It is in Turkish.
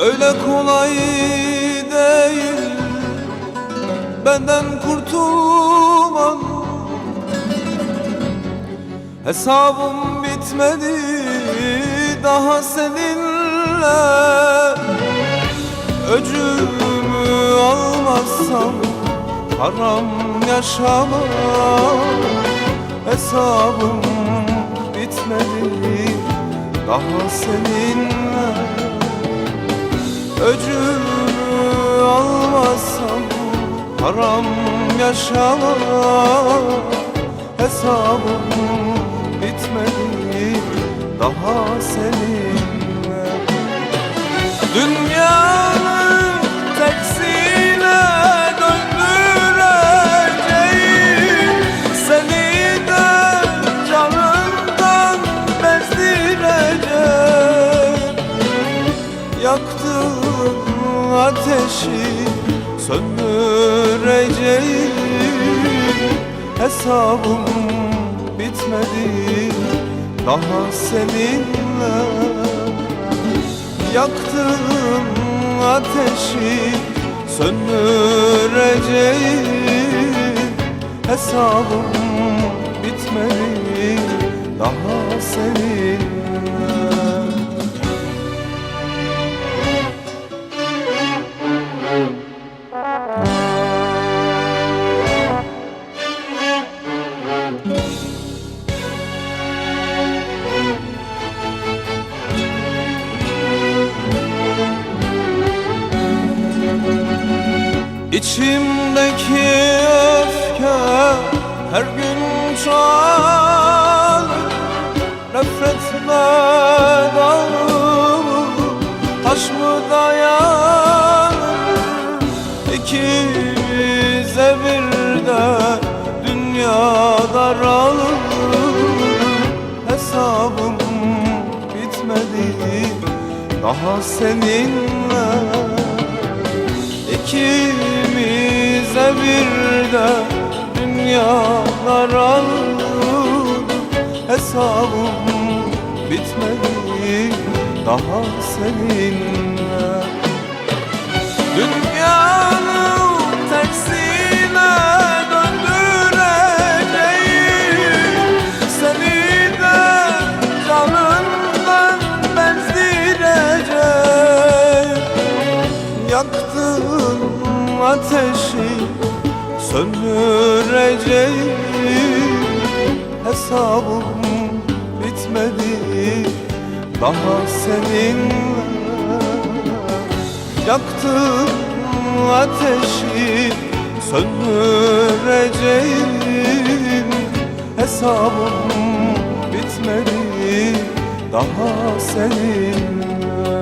Öyle kolay değil. Benden kurtulman. Hesabım bitmedi Daha seninle. Öcümü almazsam Haram yaşama Hesabım bitmedi Daha seninle Öcümü almazsam Haram yaşama Hesabım bitmedi Daha seninle ateşi söndüreceğim. Hesabım bitmedi daha seninle Yaktığın ateşi söndüreceğim. Hesabım İçimdeki öfke her gün çoğalır. Nefretime dağılır taş mı dayanır? İkimize dünya daralır Hesabım bitmedi. Daha seninle İkimize bir de dünyalar alır. Hesabım bitmedi. Daha seninle Yaktığın ateşi söndüreceğim Hesabım bitmedi daha seninle Yaktığın ateşi söndüreceğim Hesabım bitmedi daha seninle